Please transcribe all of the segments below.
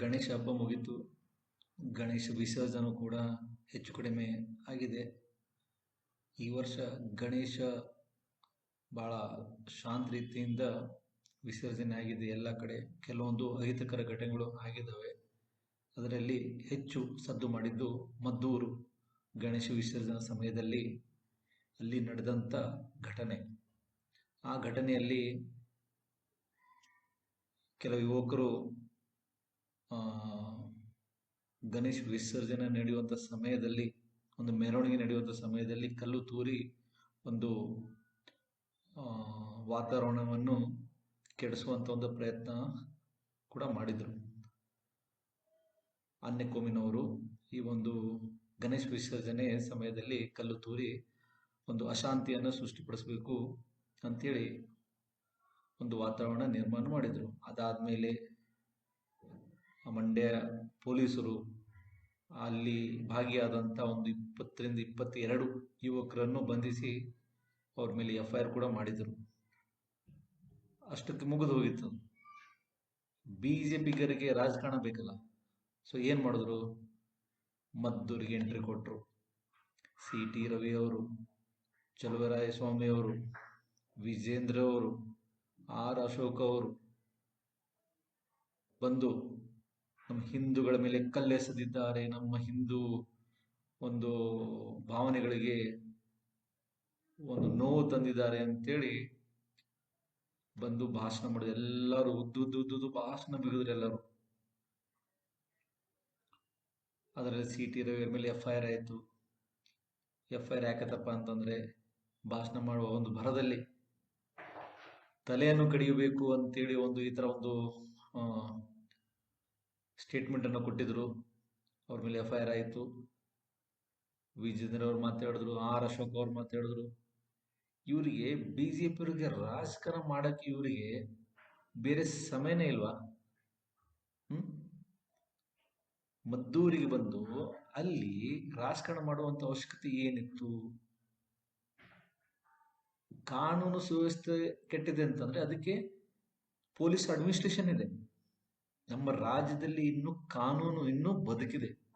ಗಣೇಶ ಹಬ್ಬ ಮುಗೀತು, ಗಣೇಶ ವಿಸರ್ಜನೆ ಕೂಡ ಹೆಚ್ಚು ಕಡಿಮೆ ಆಗಿದೆ. ಈ ವರ್ಷ ಗಣೇಶ ಭಾಳ ಶಾಂತ ರೀತಿಯಿಂದ ವಿಸರ್ಜನೆ ಆಗಿದೆ ಎಲ್ಲ ಕಡೆ. ಕೆಲವೊಂದು ಅಹಿತಕರ ಘಟನೆಗಳು ಆಗಿದ್ದಾವೆ. ಅದರಲ್ಲಿ ಹೆಚ್ಚು ಸದ್ದು ಮಾಡಿದ್ದು ಮದ್ದೂರು ಗಣೇಶ ವಿಸರ್ಜನಾ ಸಮಯದಲ್ಲಿ ಅಲ್ಲಿ ನಡೆದಂಥ ಘಟನೆ. ಆ ಘಟನೆಯಲ್ಲಿ ಕೆಲವು ಯುವಕರು ಗಣೇಶ ವಿಸರ್ಜನೆ ನಡೆಯುವಂಥ ಸಮಯದಲ್ಲಿ, ಒಂದು ಮೆರವಣಿಗೆ ನಡೆಯುವಂಥ ಸಮಯದಲ್ಲಿ ಕಲ್ಲು ತೂರಿ ಒಂದು ವಾತಾವರಣವನ್ನು ಕೆಡಿಸುವಂಥ ಒಂದು ಪ್ರಯತ್ನ ಕೂಡ ಮಾಡಿದರು. ಅನ್ಯ ಕೋಮಿನವರು ಈ ಒಂದು ಗಣೇಶ ವಿಸರ್ಜನೆ ಸಮಯದಲ್ಲಿ ಕಲ್ಲು ತೂರಿ ಒಂದು ಅಶಾಂತಿಯನ್ನು ಸೃಷ್ಟಿಪಡಿಸಬೇಕು ಅಂಥೇಳಿ ಒಂದು ವಾತಾವರಣ ನಿರ್ಮಾಣ ಮಾಡಿದರು. ಅದಾದಮೇಲೆ ಮಂಡ್ಯ ಪೊಲೀಸರು ಅಲ್ಲಿ ಭಾಗಿಯಾದಂಥ ಒಂದು ಇಪ್ಪತ್ತರಿಂದ ಇಪ್ಪತ್ತೆರಡು ಯುವಕರನ್ನು ಬಂಧಿಸಿ ಅವ್ರ ಮೇಲೆ ಎಫ್ ಐ ಆರ್ ಕೂಡ ಮಾಡಿದರು. ಅಷ್ಟಕ್ಕೆ ಮುಗಿದು ಹೋಗಿತ್ತು. ಬಿ ಜೆ ಪಿಗರಿಗೆ ರಾಜಕಾರಣ ಬೇಕಲ್ಲ. ಸೊ ಏನು ಮಾಡಿದ್ರು? ಮದ್ದೂರಿಗೆ ಎಂಟ್ರಿ ಕೊಟ್ಟರು ಸಿ ಟಿ ರವಿ ಅವರು ಸ್ವಾಮಿ ಅವರು, ವಿಜೇಂದ್ರ ಅವರು, ಆರ್ ಅಶೋಕ್ ಅವರು ಬಂದು ನಮ್ಮ ಹಿಂದೂಗಳ ಮೇಲೆ ಕಲ್ಲೆಸೆದಿದ್ದಾರೆ, ನಮ್ಮ ಹಿಂದೂ ಒಂದು ಭಾವನೆಗಳಿಗೆ ಒಂದು ನೋವು ತಂದಿದ್ದಾರೆ ಅಂತೇಳಿ ಬಂದು ಭಾಷಣ ಮಾಡಿದ್ರು. ಎಲ್ಲರೂ ಉದ್ದು ಉದ್ದು ಉದ್ದು ಉದ್ದು ಭಾಷಣ ಬಿಗಿದ್ರು ಎಲ್ಲರೂ. ಅದರಲ್ಲಿ ಸಿ ಟಿ ರವಿ ಮೇಲೆ ಎಫ್ ಐ ಆರ್ ಆಯಿತು. ಎಫ್ ಐ ಆರ್ ಯಾಕತ್ತಪ್ಪ ಅಂತಂದ್ರೆ ಭಾಷಣ ಮಾಡುವ ಒಂದು ಭರದಲ್ಲಿ ತಲೆಯನ್ನು ಕಡಿಯಬೇಕು ಅಂತೇಳಿ ಒಂದು ಈ ಥರ ಒಂದು ಸ್ಟೇಟ್ಮೆಂಟ್ ಅನ್ನು ಕೊಟ್ಟಿದ್ರು. ಅವ್ರ ಮೇಲೆ ಎಫ್ ಐ ಆರ್ ಆಯಿತು. ವಿಜೇಂದ್ರ ಅವ್ರು ಮಾತಾಡಿದ್ರು, ಆರ್ ಅಶೋಕ್ ಅವ್ರು ಮಾತಾಡಿದ್ರು. ಇವರಿಗೆ ಬಿ ಜೆ ಪಿಯವರಿಗೆ ರಾಜಕಾರಣ ಮಾಡಕ್ಕೆ ಇವರಿಗೆ ಬೇರೆ ಸಮಯನೇ ಇಲ್ವಾ? ಹ್ಮ್? ಮದ್ದೂರಿಗೆ ಬಂದು ಅಲ್ಲಿ ರಾಜಕಾರಣ ಮಾಡುವಂತ ಅವಶ್ಯಕತೆ ಏನಿತ್ತು? ಕಾನೂನು ಸುವ್ಯವಸ್ಥೆ ಕೆಟ್ಟಿದೆ ಅಂತಂದ್ರೆ ಅದಕ್ಕೆ ಪೊಲೀಸ್ ಅಡ್ಮಿನಿಸ್ಟ್ರೇಷನ್ ಇದೆ. ನಮ್ಮ ರಾಜ್ಯದಲ್ಲಿ ಇನ್ನೂ ಕಾನೂನು ಇನ್ನೂ ಬದುಕಿದೆ?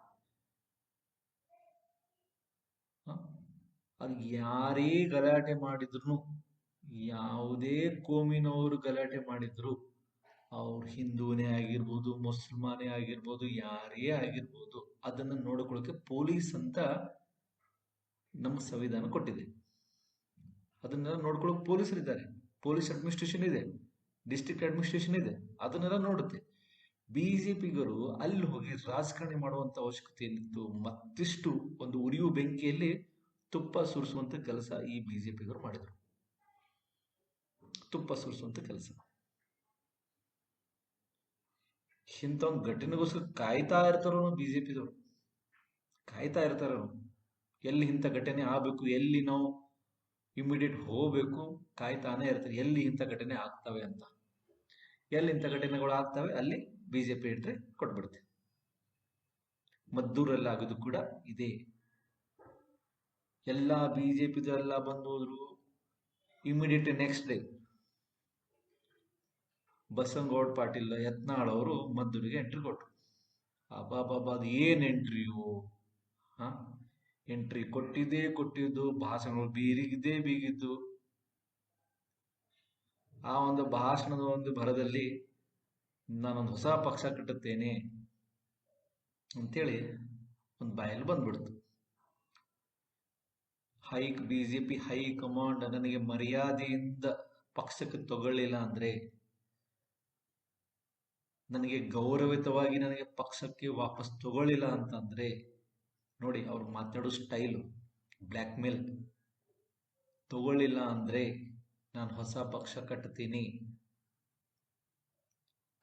ಅದು ಯಾರೇ ಗಲಾಟೆ ಮಾಡಿದ್ರು ಯಾವುದೇ ಕೋಮಿನವರು ಗಲಾಟೆ ಮಾಡಿದ್ರು, ಅವ್ರು ಹಿಂದೂನೇ ಆಗಿರ್ಬೋದು, ಮುಸಲ್ಮಾನೇ ಆಗಿರ್ಬೋದು, ಯಾರೇ ಆಗಿರ್ಬೋದು, ಅದನ್ನ ನೋಡಿಕೊಳ್ಳೋಕೆ ಪೊಲೀಸ್ ಅಂತ ನಮ್ಮ ಸಂವಿಧಾನ ಕೊಟ್ಟಿದೆ. ಅದನ್ನೆಲ್ಲ ನೋಡ್ಕೊಳ್ಳೋಕೆ ಪೊಲೀಸರಿದ್ದಾರೆ. ಪೊಲೀಸ್ ಅಡ್ಮಿನಿಸ್ಟ್ರೇಷನ್ ಇದೆ. ಡಿಸ್ಟ್ರಿಕ್ಟ್ ಅಡ್ಮಿನಿಸ್ಟ್ರೇಷನ್ ಇದೆ. ಅದನ್ನೆಲ್ಲ ನೋಡುತ್ತೆ. ಬಿಜೆಪಿಗರು ಅಲ್ಲಿ ಹೋಗಿ ರಾಜಕಾರಣಿ ಮಾಡುವಂತ ಅವಶ್ಯಕತೆ ಏನಿತ್ತು, ಮತ್ತಿಷ್ಟು ಒಂದು ಉರಿಯುವ ಬೆಂಕಿಯಲ್ಲಿ ತುಪ್ಪ ಸುರಿಸುವಂತ ಕೆಲಸ ಈ ಬಿಜೆಪಿಗರು ಮಾಡಿದರು. ತುಪ್ಪ ಸುರಿಸುವಂತ ಕೆಲಸ. ಇಂಥ ಒಂದು ಘಟನೆಗೋಸ್ಕರ ಕಾಯ್ತಾ ಇರ್ತಾರೋ ಬಿಜೆಪಿದವರು. ಕಾಯ್ತಾ ಇರ್ತಾರೋ ಎಲ್ಲಿ ಇಂಥ ಘಟನೆ ಆಗಬೇಕು, ಎಲ್ಲಿ ನಾವು ಇಮಿಡಿಯೇಟ್ ಹೋಗಬೇಕು, ಕಾಯ್ತಾನೆ ಇರ್ತಾರೆ. ಎಲ್ಲಿ ಇಂಥ ಘಟನೆ ಆಗ್ತವೆ ಅಂತ. ಎಲ್ಲಿ ಇಂಥ ಘಟನೆಗಳು ಆಗ್ತವೆ, ಅಲ್ಲಿ ಬಿಜೆಪಿ ಎಂಟ್ರಿ ಕೊಟ್ಬಿಡುತ್ತೆ. ಮದ್ದೂರಲ್ಲಾಗೋದು ಕೂಡ ಇದೆ. ಎಲ್ಲ ಬಿಜೆಪಿದೆಲ್ಲ ಬಂದು ಹೋದ್ರು immediate next day Basangouda Patil, Yatnal ಅವರು ಮದ್ದೂರಿಗೆ ಎಂಟ್ರಿ ಕೊಟ್ರು. ಅಬಾಬಾಬಾ ಅದು ಏನ್ ಎಂಟ್ರಿಯು ಹಾ? ಎಂಟ್ರಿ ಕೊಟ್ಟಿದ್ದೇ ಕೊಟ್ಟಿದ್ದು, ಭಾಷಣಗಳು ಬೀರಿಗಿದ್ದೇ ಬೀಗಿದ್ದು. ಆ ಒಂದು ಭಾಷಣದ ಒಂದು ಭರದಲ್ಲಿ ನಾನೊಂದು ಹೊಸ ಪಕ್ಷ ಕಟ್ಟುತ್ತೇನೆ ಅಂತೇಳಿ ಒಂದು ಬಾಯಲ್ಲಿ ಬಂದ್ಬಿಡ್ತು. ಹೈ ಪಿ ಹೈ ಕಮಾಂಡ್ ನನಗೆ ಮರ್ಯಾದೆಯಿಂದ ಪಕ್ಷಕ್ಕೆ ತಗೊಳ್ಳಿಲ್ಲ ಅಂದ್ರೆ ನನಗೆ ಗೌರವಿತವಾಗಿ ನನಗೆ ಪಕ್ಷಕ್ಕೆ ವಾಪಸ್ ತಗೊಳ್ಳಿಲ್ಲ ಅಂತಂದ್ರೆ ನೋಡಿ, ಅವ್ರು ಮಾತಾಡೋ ಸ್ಟೈಲು ಬ್ಲ್ಯಾಕ್ ಮೇಲ್ ತಗೊಳ್ಳಿಲ್ಲ ಅಂದ್ರೆ ನಾನು ಹೊಸ ಪಕ್ಷ ಕಟ್ತೀನಿ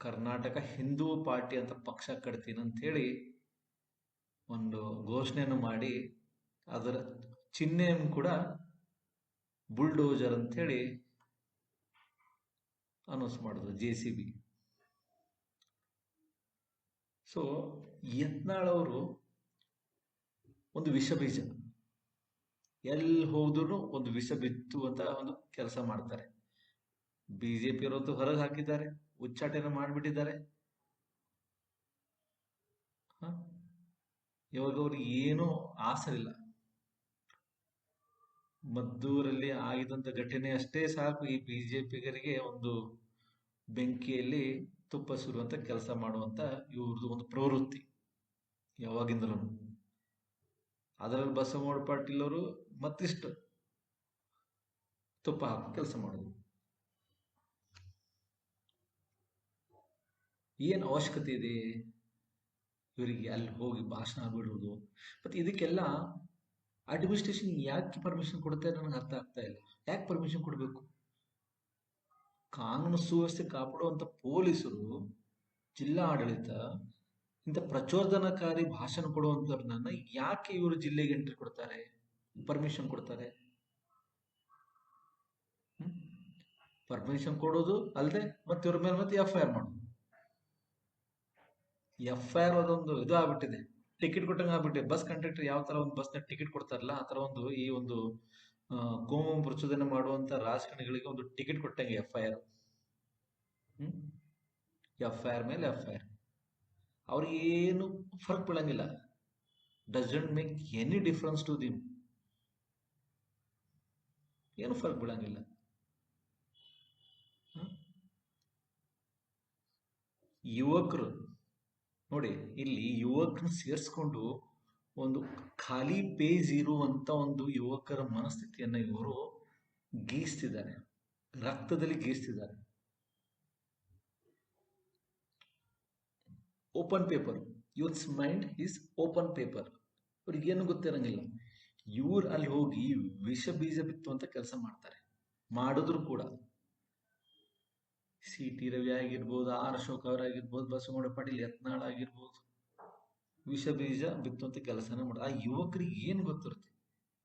ಕರ್ನಾಟಕ ಹಿಂದೂ ಪಾರ್ಟಿ ಅಂತ ಪಕ್ಷ ಕಟ್ತೀನಿ ಅಂತ ಹೇಳಿ ಒಂದು ಘೋಷಣೆಯನ್ನು ಮಾಡಿ ಅದರ ಚಿಹ್ನೆಯನ್ನು ಕೂಡ ಬುಲ್ಡೋಜರ್ ಅಂಥೇಳಿ ಅನೌನ್ಸ್ ಮಾಡಿದ್ರು ಜೆ ಸಿ ಬಿ ಸೊ ಯತ್ನಾಳವರು ಒಂದು ವಿಷ ಬೀಜ. ಎಲ್ಲಿ ಹೋದ್ರು ಒಂದು ವಿಷ ಬಿತ್ತುವಂತ ಒಂದು ಕೆಲಸ ಮಾಡ್ತಾರೆ. ಬಿಜೆಪಿ ಅವರಂತೂ ಹೊರಗೆ ಹಾಕಿದ್ದಾರೆ. ಉಚ್ಚಾಟನೆ ಮಾಡಿಬಿಟ್ಟಿದ್ದಾರೆ? ಇವಾಗ ಅವ್ರಿಗೆ ಏನೂ ಆಸರಿಲ್ಲ. ಮದ್ದೂರಲ್ಲಿ ಆಗಿದಂತ ಘಟನೆ ಅಷ್ಟೇ ಸಾಕು. ಈ ಬಿಜೆಪಿಗರಿಗೆ ಒಂದು ಬೆಂಕಿಯಲ್ಲಿ ತುಪ್ಪ ಸುರುವಂತ ಕೆಲಸ ಮಾಡುವಂತ ಇವ್ರದ್ದು ಒಂದು ಪ್ರವೃತ್ತಿ ಯಾವಾಗಿಂದಲೂ. ಅದರಲ್ಲಿ ಬಸವನಗೌಡ ಪಾಟೀಲ್ ಅವರು ಮತ್ತಿಷ್ಟು ತುಪ್ಪ ಹಾಕಿ ಕೆಲಸ ಮಾಡೋದು. ಏನು ಅವಶ್ಯಕತೆ ಇದೆ? ಇವರಿಗೆ ಅಲ್ಲಿ ಹೋಗಿ ಭಾಷಣ ಬಿಡೋದು ಮತ್ತು ಇದಕ್ಕೆಲ್ಲ ಅಡ್ಮಿನಿಸ್ಟ್ರೇಷನ್ ಯಾಕೆ ಪರ್ಮಿಷನ್ ಕೊಡುತ್ತೆ ನನಗೆ ಅರ್ಥ ಆಗ್ತಾ ಇಲ್ಲ. ಯಾಕೆ ಪರ್ಮಿಷನ್ ಕೊಡಬೇಕು? ಕಾನೂನು ಸುವ್ಯವಸ್ಥೆ ಕಾಪಾಡುವಂಥ ಪೊಲೀಸರು, ಜಿಲ್ಲಾ ಆಡಳಿತ, ಇಂಥ ಪ್ರಚೋದನಕಾರಿ ಭಾಷಣ ಕೊಡುವಂಥವ್ರನ್ನ ಯಾಕೆ ಇವರು ಜಿಲ್ಲೆಗೆ ಎಂಟ್ರಿ ಕೊಡ್ತಾರೆ? ಪರ್ಮಿಷನ್ ಕೊಡ್ತಾರೆ? ಪರ್ಮಿಷನ್ ಕೊಡೋದು ಅಲ್ಲದೆ ಮತ್ತೆ ಇವ್ರ ಮೇಲೆ ಮತ್ತೆ ಎಫ್ ಐ ಆರ್ ಮಾಡೋದು. ಎಫ್ ಐ ಆರ್ ಅದೊಂದು ಇದು ಆಗ್ಬಿಟ್ಟಿದೆ. ಟಿಕೆಟ್ ಕೊಟ್ಟಂಗೆ ಆಗ್ಬಿಟ್ಟಿದೆ. ಬಸ್ ಕಂಡಕ್ಟರ್ ಯಾವ ತರ ಒಂದು ಬಸ್ನ ಟಿಕೆಟ್ ಕೊಡ್ತಾರಲ್ಲ, ಆ ತರ ಒಂದು ಈ ಒಂದು ಕೋಮು ಪ್ರಚೋದನೆ ಮಾಡುವಂತ ರಾಜಕಾರಣಿಗಳಿಗೆ ಒಂದು ಟಿಕೆಟ್ ಕೊಟ್ಟಂಗೆ F I R F I R ಮೇಲೆ ಎಫ್ ಐ ಆರ್ ಅವ್ರಿಗೆ ಏನು ಫರ್ಕ್ ಬೀಳಂಗಿಲ್ಲ. Doesn't make any difference to them ಏನು ಫರ್ಕ್ ಬೀಳಂಗಿಲ್ಲ? ಯುವಕರು ನೋಡಿ, ಇಲ್ಲಿ ಯುವಕನ ಸೇರಿಸ್ಕೊಂಡು ಒಂದು ಖಾಲಿ ಪೇಜ್ ಇರುವಂತ ಒಂದು ಯುವಕರ ಮನಸ್ಥಿತಿಯನ್ನ ಇವರು ಗೀಸ್ತಿದ್ದಾರೆ. ರಕ್ತದಲ್ಲಿ ಗೀಸ್ತಿದ್ದಾರೆ. Open paper youths mind is open paper ಅವ್ರಿಗೇನು ಗೊತ್ತಿರಂಗಿಲ್ಲ ಇವ್ರು ಅಲ್ಲಿ ಹೋಗಿ ವಿಷ ಬೀಜ ಬಿತ್ತುವಂತ ಕೆಲಸ ಮಾಡ್ತಾರೆ. ಮಾಡಿದ್ರು ಕೂಡ. ಸಿ ಟಿ ರವಿ ಆಗಿರ್ಬೋದು ಆರ್ ಅಶೋಕ್ ಅವರಾಗಿರ್ಬೋದು, ಬಸವಗೌಡ ಪಾಟೀಲ್, ಯತ್ನಾಳ್ ಆಗಿರ್ಬೋದು. ವಿಷ ಬೀಜ ಬಿತ್ತುವಂತ ಕೆಲಸನ ಮಾಡ, ಆ ಯುವಕರಿಗೆ ಏನು ಗೊತ್ತಿರುತ್ತೆ?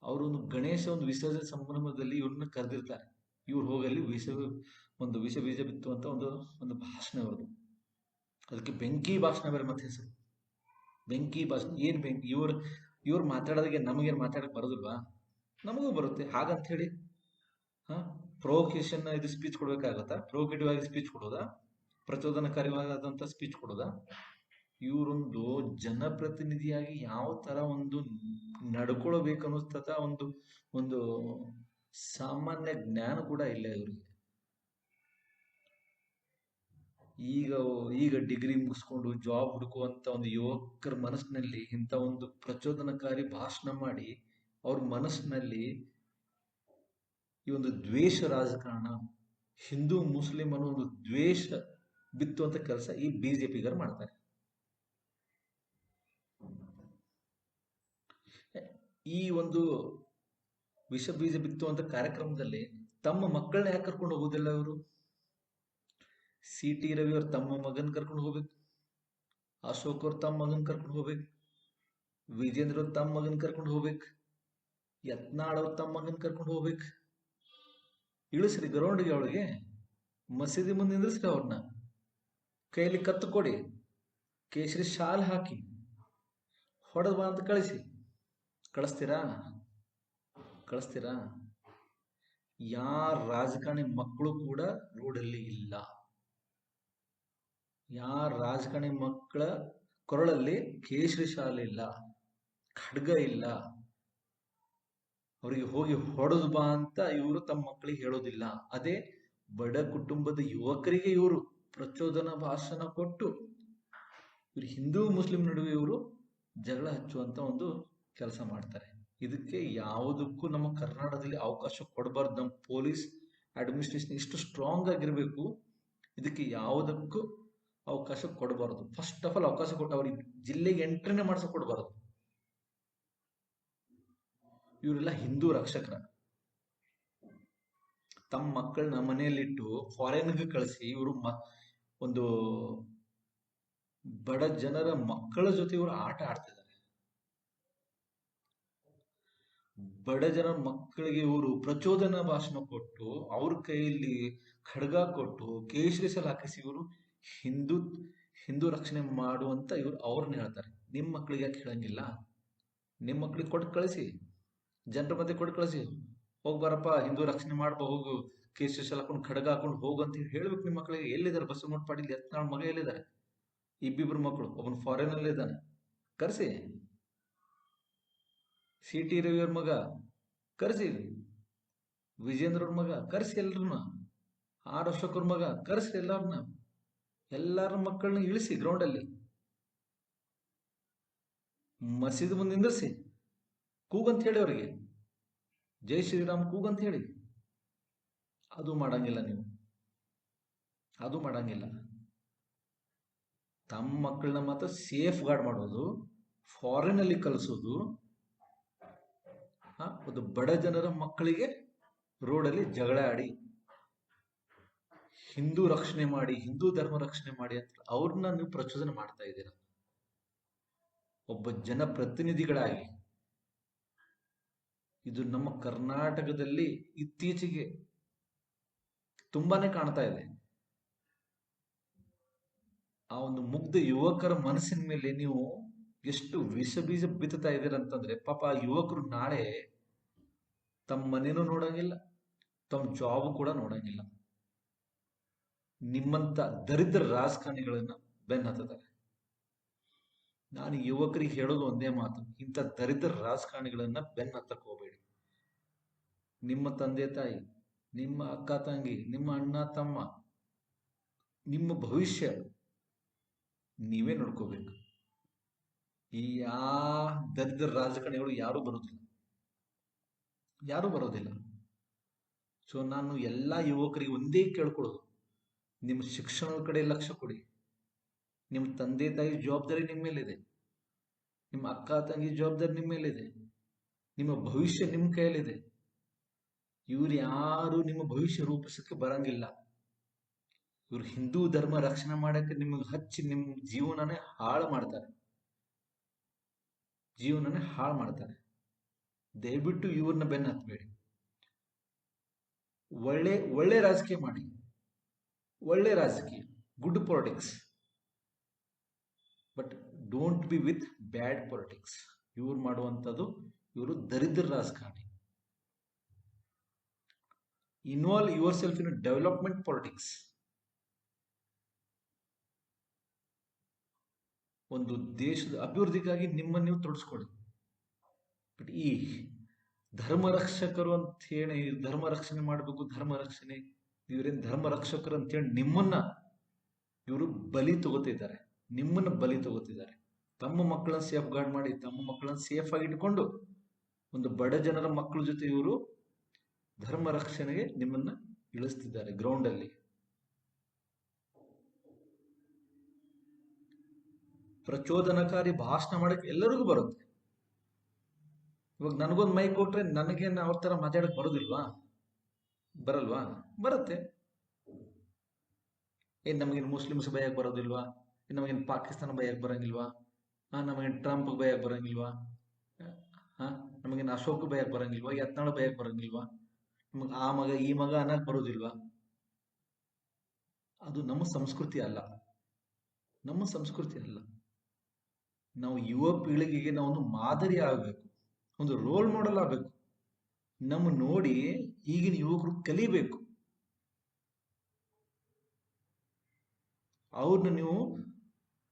ಅವರೊಂದು ಗಣೇಶ ಒಂದು ವಿಸರ್ಜನೆ ಸಂಭ್ರಮದಲ್ಲಿ ಇವ್ರನ್ನ ಕರೆದಿರ್ತಾರೆ. ಇವ್ರು ಹೋಗಲ್ಲಿ ವಿಷ ಒಂದು ವಿಷ ಬೀಜ ಬಿತ್ತುವಂತ ಒಂದು ಒಂದು ಭಾಷಣ ಅವ್ರದ್ದು. ಅದಕ್ಕೆ ಬೆಂಕಿ ಭಾಷಣ ಬೇರೆ ಮತ್ತೆ ಹೆಸರು. ಬೆಂಕಿ ಭಾಷಣ, ಏನು ಬೆಂಕಿ, ಇವ್ರು ಇವ್ರು ಮಾತಾಡೋದಕ್ಕೆ ನಮಗೇನು ಮಾತಾಡಕ್ಕೆ ಬರೋದಿಲ್ವಾ? ನಮಗೂ ಬರುತ್ತೆ. ಹಾಗಂತ ಹೇಳಿ, ಹಾ? ಪ್ರೊವೊಕೇಶನ್ ಇದು ಸ್ಪೀಚ್ ಕೊಡ್ಬೇಕಾಗತ್ತಾ? ಪ್ರೊವೊಕೇಟಿವ್ ಆಗಿ ಸ್ಪೀಚ್ ಕೊಡೋದಾ? ಪ್ರಚೋದನಕಾರಿವಾದಂತ ಸ್ಪೀಚ್ ಕೊಡೋದಾ? ಇವರೊಂದು ಜನಪ್ರತಿನಿಧಿಯಾಗಿ ಯಾವ ತರ ಒಂದು ನಡ್ಕೊಳ್ಬೇಕು ಅನ್ನಿಸ್ತದ ಒಂದು ಒಂದು ಸಾಮಾನ್ಯ ಜ್ಞಾನ ಕೂಡ ಇಲ್ಲ ಇವ್ರಿಗೆ. ಈಗ ಈಗ ಡಿಗ್ರಿ ಮುಗಿಸ್ಕೊಂಡು ಜಾಬ್ ಹುಡುಕುವಂತ ಒಂದು ಯುವಕರ ಮನಸ್ಸಿನಲ್ಲಿ ಇಂಥ ಒಂದು ಪ್ರಚೋದನಕಾರಿ ಭಾಷಣ ಮಾಡಿ ಅವ್ರ ಮನಸ್ಸಿನಲ್ಲಿ ಈ ಒಂದು ದ್ವೇಷ ರಾಜಕಾರಣ, ಹಿಂದೂ ಮುಸ್ಲಿಂ ಅನ್ನೋ ಒಂದು ದ್ವೇಷ ಬಿತ್ತುವಂತ ಕೆಲಸ ಈ ಬಿಜೆಪಿಗರು ಮಾಡ್ತಾರೆ. ಈ ಒಂದು ವಿಷ ಬೀಜ ಬಿತ್ತುವಂತ ಕಾರ್ಯಕ್ರಮದಲ್ಲಿ ತಮ್ಮ ಮಕ್ಕಳನ್ನ ಯಾಕೆ ಕರ್ಕೊಂಡು ಹೋಗೋದಿಲ್ಲ ಇವರು? ಸಿ ಟಿ ರವಿ ಅವ್ರು ತಮ್ಮ ಮಗನ್ ಕರ್ಕೊಂಡು ಹೋಗ್ಬೇಕು. ಅಶೋಕ್ ಅವ್ರು ತಮ್ಮ ಮಗನ್ ಕರ್ಕೊಂಡು ಹೋಗ್ಬೇಕು. ವಿಜೇಂದ್ರ ಅವ್ರು ತಮ್ಮ ಮಗನ್ ಕರ್ಕೊಂಡು ಹೋಗ್ಬೇಕು. ಯತ್ನಾಳ್ ಅವ್ರು ತಮ್ಮ ಮಗನ್ ಕರ್ಕೊಂಡು ಹೋಗ್ಬೇಕು. ಇಳಿಸ್ರಿ ಗ್ರೌಂಡ್ಗೆ ಅವಳಿಗೆ. ಮಸೀದಿ ಮುಂದೆ ನಿಂದ್ರಿಸ್ರಿ ಅವ್ರನ್ನ. ಕೈಯಲ್ಲಿ ಕತ್ತು ಕೊಡಿ. ಕೇಸರಿ ಶಾಲ್ ಹಾಕಿ. ಹೊಡೆದ್ ಬಾ ಅಂತ ಕಳಿಸಿ. ಕಳಿಸ್ತೀರಾ? ಕಳಿಸ್ತೀರಾ? ಯಾರ ರಾಜಕಾರಣಿ ಮಕ್ಕಳು ಕೂಡ ರೋಡಲ್ಲಿ ಇಲ್ಲ. ಯಾರ ರಾಜಕಾರಣಿ ಮಕ್ಕಳ ಕೊರಳಲ್ಲಿ ಕೇಸರಿ ಶಾಲೆ ಇಲ್ಲ. ಖಡ್ಗ ಇಲ್ಲ. ಅವರಿಗೆ ಹೋಗಿ ಹೊಡೆದು ಬಾ ಅಂತ ಇವರು ತಮ್ಮ ಮಕ್ಕಳಿಗೆ ಹೇಳೋದಿಲ್ಲ. ಅದೇ ಬಡ ಕುಟುಂಬದ ಯುವಕರಿಗೆ ಇವರು ಪ್ರಚೋದನ ಭಾಷಣ ಕೊಟ್ಟು ಇವರು ಹಿಂದೂ ಮುಸ್ಲಿಂ ನಡುವೆ ಇವರು ಜಗಳ ಹಚ್ಚುವಂತ ಒಂದು ಕೆಲಸ ಮಾಡ್ತಾರೆ. ಇದಕ್ಕೆ ಯಾವುದಕ್ಕೂ ನಮ್ಮ ಕರ್ನಾಟಕದಲ್ಲಿ ಅವಕಾಶ ಕೊಡಬಾರ್ದು. ನಮ್ಮ ಪೊಲೀಸ್ ಅಡ್ಮಿನಿಸ್ಟ್ರೇಷನ್ ಇಷ್ಟು ಸ್ಟ್ರಾಂಗ್ ಆಗಿರಬೇಕು. ಇದಕ್ಕೆ ಯಾವುದಕ್ಕೂ ಅವಕಾಶ ಕೊಡಬಾರದು. ಫಸ್ಟ್ ಆಫ್ ಆಲ್ ಅವಕಾಶ ಕೊಟ್ಟು ಅವ್ರಿಗೆ ಜಿಲ್ಲೆಗೆ ಎಂಟ್ರಿನೇ ಮಾಡ್ಸಕ್ ಕೊಡಬಾರದು. ಇವರೆಲ್ಲ ಹಿಂದೂ ರಕ್ಷಕರ. ತಮ್ಮ ಮಕ್ಕಳನ್ನ ಮನೆಯಲ್ಲಿಟ್ಟು ಫಾರಿನ್ಗೆ ಕಳಿಸಿ ಇವರು ಒಂದು ಬಡ ಜನರ ಮಕ್ಕಳ ಜೊತೆ ಇವರು ಆಟ ಆಡ್ತಿದ್ದಾರೆ. ಬಡ ಜನ ಮಕ್ಕಳಿಗೆ ಇವರು ಪ್ರಚೋದನ ಭಾಷಣ ಕೊಟ್ಟು, ಅವ್ರ ಕೈಯಲ್ಲಿ ಖಡ್ಗ ಕೊಟ್ಟು, ಕೇಸರಿ ಸಲ ಹಾಕಿಸಿ ಇವರು ಹಿಂದೂ ಹಿಂದೂ ರಕ್ಷಣೆ ಮಾಡುವಂತ ಇವರು ಅವ್ರನ್ನ ಹೇಳ್ತಾರೆ. ನಿಮ್ಮ ಮಕ್ಕಳಿಗೆ ಯಾಕೆ ಹೇಳಂಗಿಲ್ಲ? ನಿಮ್ಮ ಮಕ್ಕಳಿಗೆ ಕೊಟ್ಟು ಕಳಿಸಿ. ಜನರ ಮಧ್ಯೆ ಕೊಟ್ಟು ಕಳಿಸಿ. ಹೋಗಿ ಬರಪ್ಪ, ಹಿಂದೂ ರಕ್ಷಣೆ ಮಾಡ್ಬ, ಹೋಗು. ಶಾಲೆ ಹಾಕೊಂಡು ಖಡ್ಗ ಹಾಕೊಂಡು ಹೋಗು ಅಂತ ಹೇಳಿ ಹೇಳ್ಬೇಕು ನಿಮ್ಮ ಮಕ್ಕಳಿಗೆ ಎಲ್ಲಿದ್ದಾರೆ? ಬಸವನಗೌಡ ಪಾಟೀಲ್ ಯತ್ನಾಳ್ ಮಗ ಎಲ್ಲಿದ್ದಾರೆ? ಇಬ್ಬಿಬ್ರು ಮಕ್ಕಳು ಒಬ್ಬನು ಫಾರಿನ್ ಅಲ್ಲಿ ಇದ್ದಾನೆ. ಕರೆಸಿ. ಸಿ ಟಿ ರವಿಯವ್ರ ಮಗ. ಕರೆಸಿ. ವಿಜೇಂದ್ರ ಅವ್ರ ಮಗ. ಕರೆಸಿ ಎಲ್ರನ್ನ ಆರ್ ಅಶೋಕ್ ಮಗ. ಕರೆಸಿ ಎಲ್ಲಾರನ್ನ ಎಲ್ಲಾರ ಮಕ್ಕಳನ್ನ ಇಳಿಸಿ ಗ್ರೌಂಡಲ್ಲಿ ಮಸೀದಿ ಮುಂದೆ ನಿಂದಿರ್ಸಿ. ಕೂಗಂತ ಹೇಳಿ ಅವರಿಗೆ. ಜೈ ಶ್ರೀರಾಮ್ ಕೂಗಂತ ಹೇಳಿ. ಅದು ಮಾಡಂಗಿಲ್ಲ ನೀವು. ಅದು ಮಾಡಂಗಿಲ್ಲ. ತಮ್ಮ ಮಕ್ಕಳನ್ನ ಮಾತ್ರ ಸೇಫ್ ಗಾರ್ಡ್ ಮಾಡೋದು ಫಾರಿನ್ ಅಲ್ಲಿ ಕಲಿಸೋದು ಒಂದು ಬಡ ಜನರ ಮಕ್ಕಳಿಗೆ ರೋಡಲ್ಲಿ ಜಗಳ ಆಡಿ, ಹಿಂದೂ ರಕ್ಷಣೆ ಮಾಡಿ, ಹಿಂದೂ ಧರ್ಮ ರಕ್ಷಣೆ ಮಾಡಿ ಅಂತ ಅವ್ರನ್ನ ನೀವು ಪ್ರಚೋದನೆ ಮಾಡ್ತಾ ಇದ್ದೀರ. ಒಬ್ಬ ಜನಪ್ರತಿನಿಧಿಗಳಾಗಿ. ಇದು ನಮ್ಮ ಕರ್ನಾಟಕದಲ್ಲಿ ಇತ್ತೀಚೆಗೆ ತುಂಬಾನೇ ಕಾಣ್ತಾ ಇದೆ. ಆ ಒಂದು ಮುಗ್ಧ ಯುವಕರ ಮನಸ್ಸಿನ ಮೇಲೆ ನೀವು ಎಷ್ಟು ವಿಷ ಬೀಜ ಬಿತ್ತುತ್ತಾ ಅಂತಂದ್ರೆ, ಪಾಪ ಆ ಯುವಕರು ನಾಳೆ ತಮ್ಮ ಮನೇನೂ ನೋಡಂಗಿಲ್ಲ, ತಮ್ಮ ಜಾಬ್ ಕೂಡ ನೋಡಂಗಿಲ್ಲ. ನಿಮ್ಮಂತ ದರಿದ್ರ ರಾಜಕಾರಣಿಗಳನ್ನ ಬೆನ್ನ ಹತ್ತಿದ್ದಾರೆ ನಾನು ಯುವಕರಿಗೆ ಹೇಳೋದು ಒಂದೇ ಮಾತು, ಇಂಥ ದರಿದ್ರ ರಾಜಕಾರಣಿಗಳನ್ನ ಬೆನ್ನ ಹತ್ತಕ್ಕೆ ಹೋಗಬೇಡಿ ನಿಮ್ಮ ತಂದೆ ತಾಯಿ, ನಿಮ್ಮ ಅಕ್ಕ ತಂಗಿ, ನಿಮ್ಮ ಅಣ್ಣ ತಮ್ಮ, ನಿಮ್ಮ ಭವಿಷ್ಯ ನೀವೇ ನೋಡ್ಕೋಬೇಕು. ಈ ಯಾ ದರಿದ್ರ ರಾಜಕಾರಣಿಗಳು ಯಾರು ಬರೋದಿಲ್ಲ. ಯಾರು ಬರೋದಿಲ್ಲ. ಸೊ ನಾನು ಎಲ್ಲ ಯುವಕರಿಗೆ ಒಂದೇ ಕೇಳ್ಕೊಳ್ಳೋದು. ನಿಮ್ಮ ಶಿಕ್ಷಣದ ಕಡೆ ಲಕ್ಷ್ಯ ಕೊಡಿ. ನಿಮ್ಮ ತಂದೆ ತಾಯಿ ಜವಾಬ್ದಾರಿ ನಿಮ್ಮ ಮೇಲಿದೆ. ನಿಮ್ಮ ಅಕ್ಕ ತಂಗಿ ಜವಾಬ್ದಾರಿ ನಿಮ್ಮ ಮೇಲಿದೆ. ನಿಮ್ಮ ಭವಿಷ್ಯ ನಿಮ್ಮ ಕೈಯಲ್ಲಿದೆ. ಇವ್ರು ಯಾರು ನಿಮ್ಮ ಭವಿಷ್ಯ ರೂಪಿಸಕ್ಕೆ ಬರಂಗಿಲ್ಲ. ಇವ್ರು ಹಿಂದೂ ಧರ್ಮ ರಕ್ಷಣೆ ಮಾಡಕ್ಕೆ ನಿಮಗೆ ಹಚ್ಚಿ ನಿಮ್ಮ ಜೀವನನೇ ಹಾಳು ಮಾಡ್ತಾರೆ. ಜೀವನನೇ ಹಾಳು ಮಾಡ್ತಾರೆ. ದಯವಿಟ್ಟು ಇವ್ರನ್ನ ಬೆನ್ನ ಹತ್ತಬೇಡಿ ಒಳ್ಳೆ ಒಳ್ಳೆ ರಾಜಕೀಯ ಮಾಡಿ. ಒಳ್ಳೆ ರಾಜಕೀಯ. Good politics. But don't be with bad politics. ಇವ್ರು ಮಾಡುವಂಥದ್ದು ಇವರು ದರಿದ್ರ ರಾಜಕಾರಣಿ. Yourself in development politics ಒಂದು ದೇಶದ ಅಭಿವೃದ್ಧಿಗಾಗಿ ನಿಮ್ಮನ್ನು ನೀವು ತೊಡಸ್ಕೊಳ್ಳಿ. ಬಟ್ ಈ ಧರ್ಮ ರಕ್ಷಕರು ಅಂತ ಹೇಳಿ ಧರ್ಮ ರಕ್ಷಣೆ ಮಾಡಬೇಕು ಧರ್ಮ ರಕ್ಷಣೆ ಇವರೇನು ಧರ್ಮ ರಕ್ಷಕರು ಅಂತ ಹೇಳಿ ನಿಮ್ಮನ್ನ ಇವರು ಬಲಿ ತಗೋತಿದ್ದಾರೆ ನಿಮ್ಮನ್ನ ಬಲಿ ತಗೋತಿದ್ದಾರೆ ತಮ್ಮ ಮಕ್ಕಳನ್ನ ಸೇಫ್ ಗಾರ್ಡ್ ಮಾಡಿ, ತಮ್ಮ ಮಕ್ಕಳನ್ನ ಸೇಫ್ ಆಗಿ ಇಟ್ಕೊಂಡು ಒಂದು ಬಡ ಜನರ ಮಕ್ಕಳ ಜೊತೆ ಇವರು ಧರ್ಮ ರಕ್ಷಣೆಗೆ ನಿಮ್ಮನ್ನ ಇಳಿಸ್ತಿದ್ದಾರೆ ಗ್ರೌಂಡ್ ಅಲ್ಲಿ. ಪ್ರಚೋದನಕಾರಿ ಭಾಷಣ ಮಾಡಕ್ಕೆ ಎಲ್ಲರಿಗೂ ಬರುತ್ತೆ. ಇವಾಗ ನನಗೊಂದು ಮೈಕ್ ಕೊಟ್ರೆ ನನಗೇನು ಅವ್ರ ತರ ಮಾತಾಡಕ್ ಬರೋದಿಲ್ವಾ? ಬರಲ್ವಾ? ಬರುತ್ತೆ. ಏನ್ ನಮಗೇನು ಮುಸ್ಲಿಮ್ಸ್ ಭಯಕ್ಕೆ ಬರೋದಿಲ್ವಾ? ನಮಗೇನು ಪಾಕಿಸ್ತಾನ ಭಯಕ್ಕೆ ಬರಂಗಿಲ್ವಾ? ಹಾ ನಮಗೇನು ಟ್ರಂಪ್ ಭಯಕ್ಕೆ ಬರಂಗಿಲ್ವಾ? ಹಾ ನಮಗೇನು ಅಶೋಕ್ ಭಯಕ್ಕೆ ಬರಂಗಿಲ್ವಾ? ಯತ್ನಾಳ್ ಭಯಕ್ಕೆ ಬರಂಗಿಲ್ವಾ? ಆ ಮಗ, ಈ ಮಗ ಅನ್ನಕ್ ಬರೋದಿಲ್ವಾ? ಅದು ನಮ್ಮ ಸಂಸ್ಕೃತಿ ಅಲ್ಲ. ನಮ್ಮ ಸಂಸ್ಕೃತಿ ಅಲ್ಲ. ನಾವು ಯುವ ಪೀಳಿಗೆಗೆ ನಾವು ಒಂದು ಮಾದರಿ ಆಗಬೇಕು. ಒಂದು ರೋಲ್ ಮಾಡೆಲ್ ಆಗಬೇಕು. ನಮ್ಮ ನೋಡಿ ಈಗಿನ ಯುವಕರು ಕಲಿಬೇಕು. ಅವ್ರನ್ನ ನೀವು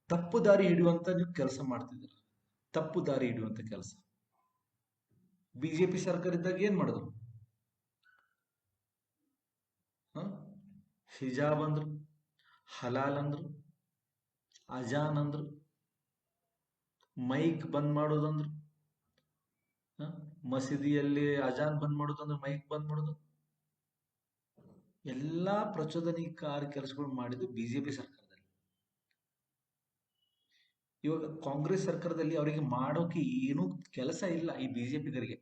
ತಪ್ಪು ದಾರಿ ಹಿಡಿಯುವಂತ ನೀವು ಕೆಲಸ ಮಾಡ್ತಿದ್ದೀರ. ತಪ್ಪು ದಾರಿ ಹಿಡಿಯುವಂತ ಕೆಲಸ. ಬಿಜೆಪಿ ಸರ್ಕಾರ ಇದ್ದಾಗ ಏನ್ ಮಾಡಿದ್ರು ಹ? ಹಿಜಾಬ್ ಅಂದ್ರು, ಹಲಾಲ್ ಅಂದ್ರು, ಅಜಾನ್ ಅಂದ್ರು, ಮೈಕ್ ಬಂದ್ ಮಾಡೋದಂದ್ರು? ಮಸೀದಿಯಲ್ಲಿ ಅಜಾನ್ ಬಂದ್ ಮಾಡೋದಂದ್ರೆ ಮೈಕ್ ಬಂದ್ ಮಾಡೋದು. ಎಲ್ಲಾ ಪ್ರಚೋದನಕಾರಿ ಕೆಲಸಗಳು ಮಾಡಿದ್ದು ಬಿಜೆಪಿ ಸರ್ಕಾರದಲ್ಲಿ. ಇವಾಗ ಕಾಂಗ್ರೆಸ್ ಸರ್ಕಾರದಲ್ಲಿ ಅವರಿಗೆ ಮಾಡೋಕೆ ಏನು ಕೆಲಸ ಇಲ್ಲ ಈ ಬಿಜೆಪಿಗರಿಗೆ.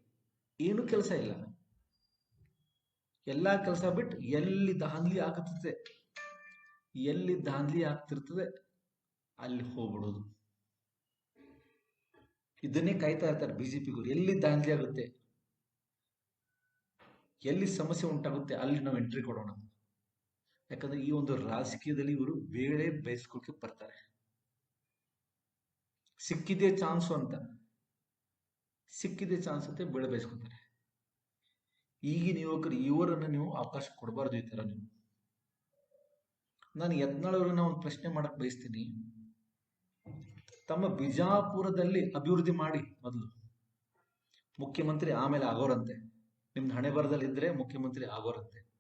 ಏನು ಕೆಲಸ ಇಲ್ಲ. ಎಲ್ಲಾ ಕೆಲಸ ಬಿಟ್ಟು ಎಲ್ಲಿ ದಾಂಧಲಿ ಆಗುತ್ತದೆ ಎಲ್ಲಿ ದಾಂಧಲಿ ಆಗ್ತಿರ್ತದೆ, ಅಲ್ಲಿ ಹೋಗ್ಬಿಡೋದು. ಇದನ್ನೇ ಕಾಯ್ತಾ ಇರ್ತಾರೆ ಬಿಜೆಪಿಗಳು ಎಲ್ಲಿ ದಾಂಧಲಿ ಆಗುತ್ತೆ? ಎಲ್ಲಿ ಸಮಸ್ಯೆ ಉಂಟಾಗುತ್ತೆ? ಅಲ್ಲಿ ನಾವು ಎಂಟ್ರಿ ಕೊಡೋಣ. ಯಾಕಂದ್ರೆ ಈ ಒಂದು ರಾಜಕೀಯದಲ್ಲಿ ಇವರು ಬೇಳೆ ಬೇಯಿಸ್ಕೊಳಕ್ಕೆ ಬರ್ತಾರೆ. ಸಿಕ್ಕಿದೆ ಚಾನ್ಸು ಅಂತ. ಸಿಕ್ಕಿದೆ ಚಾನ್ಸ್ ಅಂತ ಬೇಳೆ ಬೇಯಿಸ್ಕೊತಾರೆ. ಈಗಿನ ಯುವಕರು ಇವರನ್ನು ನೀವು ಅವಕಾಶ ಕೊಡಬಾರ್ದು ಈ ತರ ನೀವು. ನಾನು ಯತ್ನಾಳವರನ್ನ ಒಂದು ಪ್ರಶ್ನೆ ಮಾಡಕ್ ಬಯಸ್ತೀನಿ. ತಮ್ಮ ಬಿಜಾಪುರದಲ್ಲಿ ಅಭಿವೃದ್ಧಿ ಮಾಡಿ ಮೊದಲು. ಮುಖ್ಯಮಂತ್ರಿ ಆಮೇಲೆ ಆಗೋರಂತೆ. ನಿಮ್ದು ಹಣೆ ಬರದಲ್ಲಿ ಇದ್ರೆ ಮುಖ್ಯಮಂತ್ರಿ ಆಗೋರಂತೆ?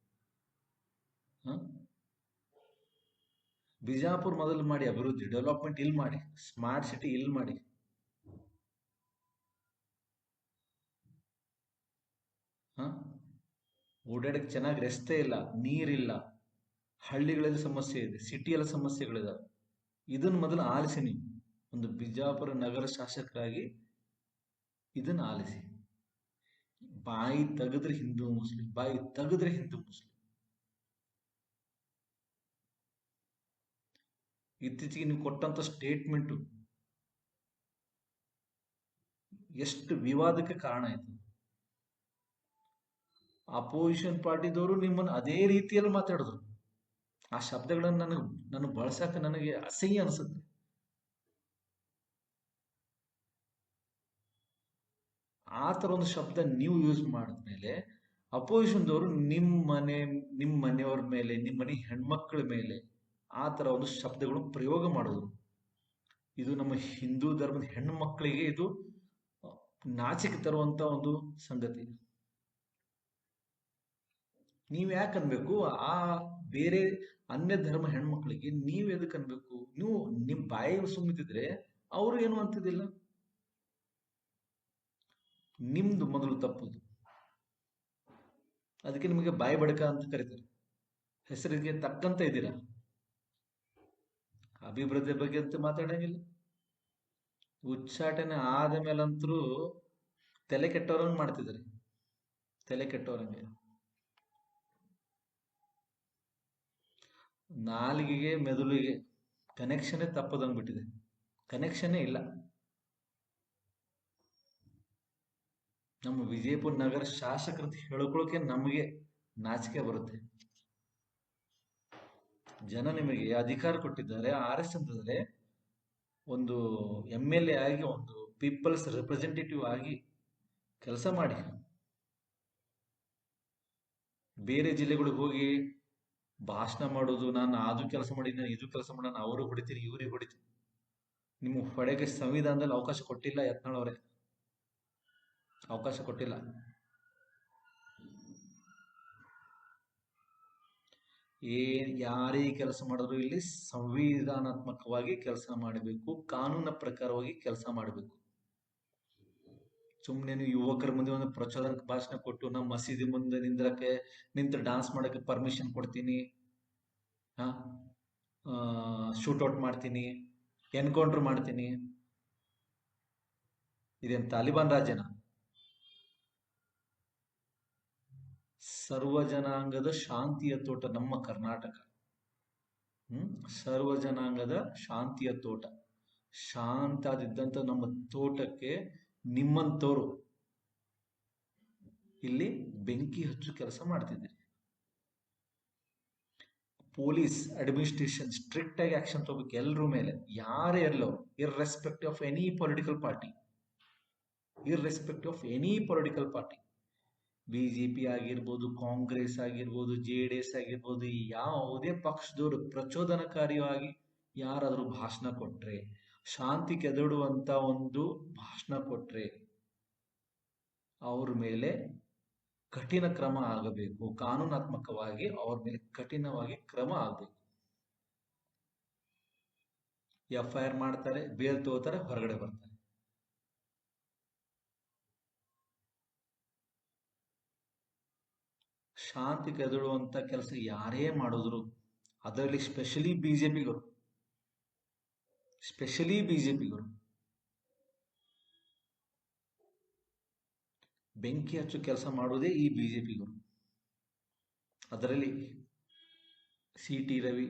ಬಿಜಾಪುರ್ ಮೊದಲು ಮಾಡಿ ಅಭಿವೃದ್ಧಿ, ಡೆವಲಪ್ಮೆಂಟ್ ಇಲ್ಲಿ ಮಾಡಿ, ಸ್ಮಾರ್ಟ್ ಸಿಟಿ ಇಲ್ಲಿ ಮಾಡಿ. ಹ? ಓಡಾಡಕ್ಕೆ ಚೆನ್ನಾಗಿ ರಸ್ತೆ ಇಲ್ಲ, ನೀರಿಲ್ಲ. ಹಳ್ಳಿಗಳಲ್ಲಿ ಸಮಸ್ಯೆ ಇದೆ, ಸಿಟಿಯಲ್ಲಿ ಸಮಸ್ಯೆಗಳಿದಾವೆ. ಇದನ್ನು ಮೊದಲು ಆಲಿಸಿ ನೀವು. ಒಂದು ಬಿಜಾಪುರ ನಗರ ಶಾಸಕರಾಗಿ ಇದನ್ನು ಆಲಿಸಿ. ಬಾಯಿ ತೆಗೆದ್ರೆ ಹಿಂದೂ ಮುಸ್ಲಿಂ, ಬಾಯಿ ತೆಗೆದ್ರೆ ಹಿಂದೂ ಮುಸ್ಲಿಂ. ಇತ್ತೀಚೆಗೆ ನೀವು ಕೊಟ್ಟಂತ ಸ್ಟೇಟ್ಮೆಂಟು ಎಷ್ಟು ವಿವಾದಕ್ಕೆ ಕಾರಣ ಆಯ್ತು. ಅಪೋಸಿಷನ್ ಪಾರ್ಟಿದವರು ನಿಮ್ಮನ್ನು ಅದೇ ರೀತಿಯಲ್ಲಿ ಮಾತಾಡಿದ್ರು. ಆ ಶಬ್ದಗಳನ್ನು ನನಗೆ ನನಗೆ ಬಳಸಕ್ಕೆ ನನಗೆ ಅಸಹ್ಯ ಅನಿಸುತ್ತೆ. ಆ ಥರ ಒಂದು ಶಬ್ದ ನೀವು ಯೂಸ್ ಮಾಡಿದ್ಮೇಲೆ ಅಪೋಸಿಷನ್ದವರು ನಿಮ್ಮ ಮನೆ ನಿಮ್ಮ ಮನೆಯವ್ರ ಮೇಲೆ ನಿಮ್ಮ ಮನೆ ಹೆಣ್ಮಕ್ಳ ಮೇಲೆ ಆ ಥರ ಒಂದು ಶಬ್ದಗಳು ಪ್ರಯೋಗ ಮಾಡೋದು ಇದು ನಮ್ಮ ಹಿಂದೂ ಧರ್ಮದ ಹೆಣ್ಣು ಮಕ್ಕಳಿಗೆ ಇದು ನಾಚಿಕೆ ತರುವಂತ ಒಂದು ಸಂಗತಿ. ನೀವ್ ಯಾಕೆ ಅನ್ಬೇಕು? ಆ ಬೇರೆ ಅನ್ಯ ಧರ್ಮ ಹೆಣ್ಮಕ್ಳಿಗೆ ನೀವು ಎದಕ್ಕೆ ಅನ್ಬೇಕು? ನೀವು ನಿಮ್ ಬಾಯಿ ಸುಮ್ಮಿದ್ರೆ ಅವರು ಏನು ಅಂತಿದ್ದಿಲ್ಲ ನಿಮ್ದು ಮೊದಲು ತಪ್ಪುದು. ಅದಕ್ಕೆ ನಿಮಗೆ ಬಾಯಿ ಬಡಕ ಅಂತ ಕರೀತಾರೆ. ಹೆಸರಿಗೆ ತಕ್ಕಂತ ಇದ್ದೀರಾ? ಅಭಿವೃದ್ಧಿ ಬಗ್ಗೆ ಅಂತ ಮಾತಾಡಂಗಿಲ್ಲ. ಉಚ್ಚಾಟನೆ ಆದ ಮೇಲಂತರೂ ತಲೆ ಕೆಟ್ಟವರಂಗೆ ಮಾಡ್ತಿದ್ದಾರೆ. ತಲೆ ಕೆಟ್ಟವರಂಗೆ ನಾಲಿಗೆಗೆ, ಮೆದುಳಿಗೆ ಕನೆಕ್ಷನ್ನೇ ತಪ್ಪದಂಗ್ಬಿಟ್ಟಿದೆ ಕನೆಕ್ಷನ್ನೇ ಇಲ್ಲ. ನಮ್ಮ ವಿಜಯಪುರ ನಗರ ಶಾಸಕರಂತ ಹೇಳ್ಕೊಳಕ್ಕೆ ನಮಗೆ ನಾಚಿಕೆ ಬರುತ್ತೆ. ಜನ ನಿಮಗೆ ಅಧಿಕಾರ ಕೊಟ್ಟಿದ್ದಾರೆ. ಆರ್ ಎಸ್ ಅಂತಂದ್ರೆ ಒಂದು ಎಂ ಎಲ್ ಎ ಆಗಿ, ಒಂದು ಪೀಪಲ್ಸ್ ರೆಪ್ರೆಸೆಂಟೇಟಿವ್ ಆಗಿ ಕೆಲಸ ಮಾಡಿ. ಬೇರೆ ಜಿಲ್ಲೆಗಳಿಗೆ ಹೋಗಿ ಭಾಷಣ ಮಾಡೋದು, ನಾನು ಅದು ಕೆಲಸ ಮಾಡಿ ನಾನು ಇದು ಕೆಲಸ ಮಾಡಿ ನಾನು ಅವರು ಹೊಡಿತೀನಿ, ಇವ್ರಿಗೆ ಹೊಡಿತೀನಿ. ನಿಮ್ಮ ಹೊಡೆಗೆ ಸಂವಿಧಾನದಲ್ಲಿ ಅವಕಾಶ ಕೊಟ್ಟಿಲ್ಲ ಯತ್ನಾಳವ್ರೆ ಅವಕಾಶ ಕೊಟ್ಟಿಲ್ಲ. ಏ ಯಾರೇ ಕೆಲಸ ಮಾಡಿದ್ರು ಇಲ್ಲಿ ಸಂವಿಧಾನಾತ್ಮಕವಾಗಿ ಕೆಲಸ ಮಾಡಬೇಕು, ಕಾನೂನ ಪ್ರಕಾರವಾಗಿ ಕೆಲಸ ಮಾಡಬೇಕು. ಸುಮ್ಮನೆ ಯುವಕರ ಮುಂದೆ ಒಂದು ಪ್ರಚೋದನಕ್ಕೆ ಭಾಷಣ ಕೊಟ್ಟು ನಮ್ಮ ಮಸೀದಿ ಮುಂದೆ ನಿಂದ್ರಕ್ಕೆ, ನಿಂತು ಡಾನ್ಸ್ ಮಾಡಕ್ಕೆ ಪರ್ಮಿಷನ್ ಕೊಡ್ತೀನಿ. ಹಾ? ಶೂಟೌಟ್ ಮಾಡ್ತೀನಿ. ಎನ್ಕೌಂಟರ್ ಮಾಡ್ತೀನಿ. ಇದೇನು ತಾಲಿಬಾನ್ ರಾಜ್ಯನ ಸರ್ವ ಜನಾಂಗದ ಶಾಂತಿಯ ತೋಟ ನಮ್ಮ ಕರ್ನಾಟಕ. ಹ್ಮ್? ಸರ್ವ ಜನಾಂಗದ ಶಾಂತಿಯ ತೋಟ. ಶಾಂತ ಶಾಂತಾದಿದ್ದಂತ ನಮ್ಮ ತೋಟಕ್ಕೆ ನಿಮ್ಮಂತವ್ರು ಇಲ್ಲಿ ಬೆಂಕಿ ಹಚ್ಚು ಕೆಲಸ ಮಾಡ್ತಿದ್ದೀರಿ. ಪೊಲೀಸ್ ಅಡ್ಮಿನಿಸ್ಟ್ರೇಷನ್ ಸ್ಟ್ರಿಕ್ಟ್ ಆಗಿ ಆಕ್ಷನ್ ತಗೋಬೇಕು ಎಲ್ಲರ ಮೇಲೆ. ಯಾರೇ ಎಲ್ಲವರು of any political party irrespect of any political party BJP ಆಗಿರ್ಬೋದು, ಕಾಂಗ್ರೆಸ್ ಆಗಿರ್ಬೋದು ಜೆ ಡಿ ಎಸ್ ಆಗಿರ್ಬೋದು ಯಾವುದೇ ಪಕ್ಷದವರು ಪ್ರಚೋದನಕಾರಿಯಾಗಿ ಯಾರಾದರೂ ಭಾಷಣ ಕೊಟ್ರೆ ಶಾಂತಿ ಕೆದಡುವಂತ ಒಂದು ಭಾಷಣ ಕೊಟ್ರೆ ಅವ್ರ ಮೇಲೆ ಕಠಿಣ ಕ್ರಮ ಆಗಬೇಕು. ಕಾನೂನಾತ್ಮಕವಾಗಿ ಅವ್ರ ಮೇಲೆ ಕಠಿಣವಾಗಿ ಕ್ರಮ ಆಗಬೇಕು. ಎಫ್ ಐ ಆರ್ ಮಾಡ್ತಾರೆ, ಬೇಲ್ ತಗೋತಾರೆ, ಹೊರಗಡೆ ಬರ್ತಾರೆ. ಶಾಂತಿ ಕೆದಡುವಂತ ಕೆಲಸ ಯಾರೇ ಮಾಡಿದ್ರು, ಅದರಲ್ಲಿ ಸ್ಪೆಷಲಿ ಬಿಜೆಪಿಗರು ಸ್ಪೆಷಲಿ ಬಿ ಜೆ ಪಿಗಳು ಬೆಂಕಿ ಹಚ್ಚು ಕೆಲಸ ಮಾಡುವುದೇ ಈ ಬಿ ಜೆ ಪಿಗಳು ಅದರಲ್ಲಿ C T Ravi,